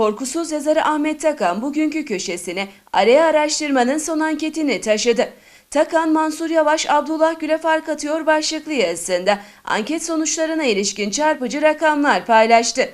Korkusuz yazarı Ahmet Takan bugünkü köşesine araya araştırmanın son anketini taşıdı. Takan Mansur Yavaş Abdullah Gül'e fark atıyor başlıklı yazısında anket sonuçlarına ilişkin çarpıcı rakamlar paylaştı.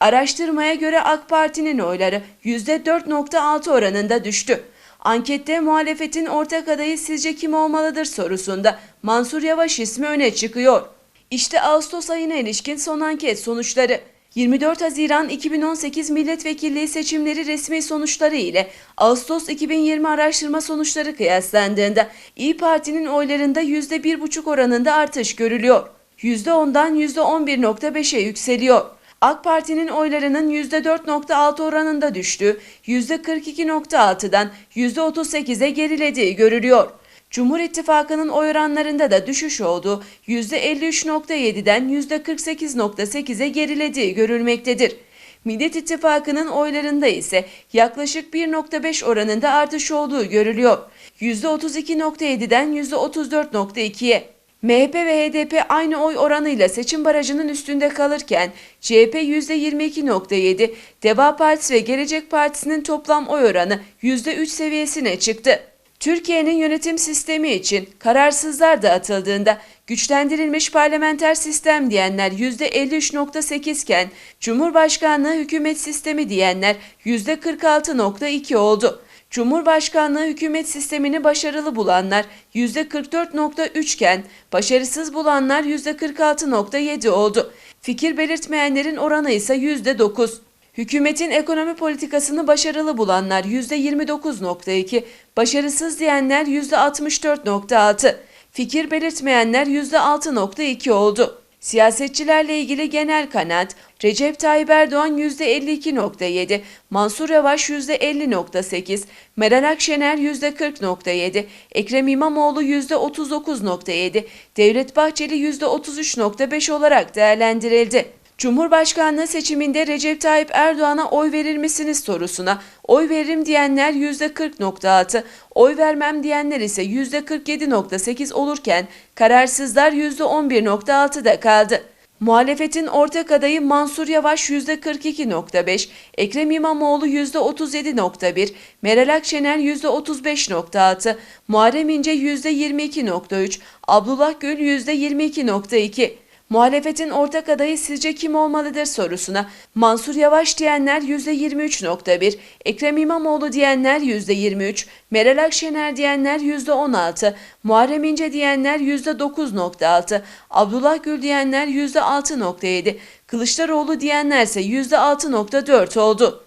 Araştırmaya göre AK Parti'nin oyları %4.6 oranında düştü. Ankette muhalefetin ortak adayı sizce kim olmalıdır sorusunda Mansur Yavaş ismi öne çıkıyor. İşte Ağustos ayına ilişkin son anket sonuçları. 24 Haziran 2018 milletvekilliği seçimleri resmi sonuçları ile Ağustos 2020 araştırma sonuçları kıyaslandığında İyi Parti'nin oylarında %1,5 oranında artış görülüyor. %10'dan %11.5'e yükseliyor. AK Parti'nin oylarının %4.6 oranında düştüğü, %42.6'dan %38'e gerilediği görülüyor. Cumhur İttifakı'nın oy oranlarında da düşüş olduğu %53.7'den %48.8'e gerilediği görülmektedir. Millet İttifakı'nın oylarında ise yaklaşık 1.5 oranında artış olduğu görülüyor. %32.7'den %34.2'ye. MHP ve HDP aynı oy oranıyla seçim barajının üstünde kalırken CHP %22.7, Deva Partisi ve Gelecek Partisi'nin toplam oy oranı %3 seviyesine çıktı. Türkiye'nin yönetim sistemi için kararsızlar dağıtıldığında güçlendirilmiş parlamenter sistem diyenler %53.8 iken Cumhurbaşkanlığı hükümet sistemi diyenler %46.2 oldu. Cumhurbaşkanlığı hükümet sistemini başarılı bulanlar %44.3 iken başarısız bulanlar %46.7 oldu. Fikir belirtmeyenlerin oranı ise %9. Hükümetin ekonomi politikasını başarılı bulanlar %29.2, başarısız diyenler %64.6, fikir belirtmeyenler %6.2 oldu. Siyasetçilerle ilgili genel kanaat Recep Tayyip Erdoğan %52.7, Mansur Yavaş %50.8, Meral Akşener %40.7, Ekrem İmamoğlu %39.7, Devlet Bahçeli %33.5 olarak değerlendirildi. Cumhurbaşkanlığı seçiminde Recep Tayyip Erdoğan'a oy verir misiniz sorusuna oy veririm diyenler %40.6, oy vermem diyenler ise %47.8 olurken kararsızlar %11.6'da kaldı. Muhalefetin ortak adayı Mansur Yavaş %42.5, Ekrem İmamoğlu %37.1, Meral Akşener %35.6, Muharrem İnce %22.3, Abdullah Gül %22.2. Muhalefetin ortak adayı sizce kim olmalıdır sorusuna Mansur Yavaş diyenler %23.1, Ekrem İmamoğlu diyenler %23, Meral Akşener diyenler %16, Muharrem İnce diyenler %9.6, Abdullah Gül diyenler %6.7, Kılıçdaroğlu diyenlerse %6.4 oldu.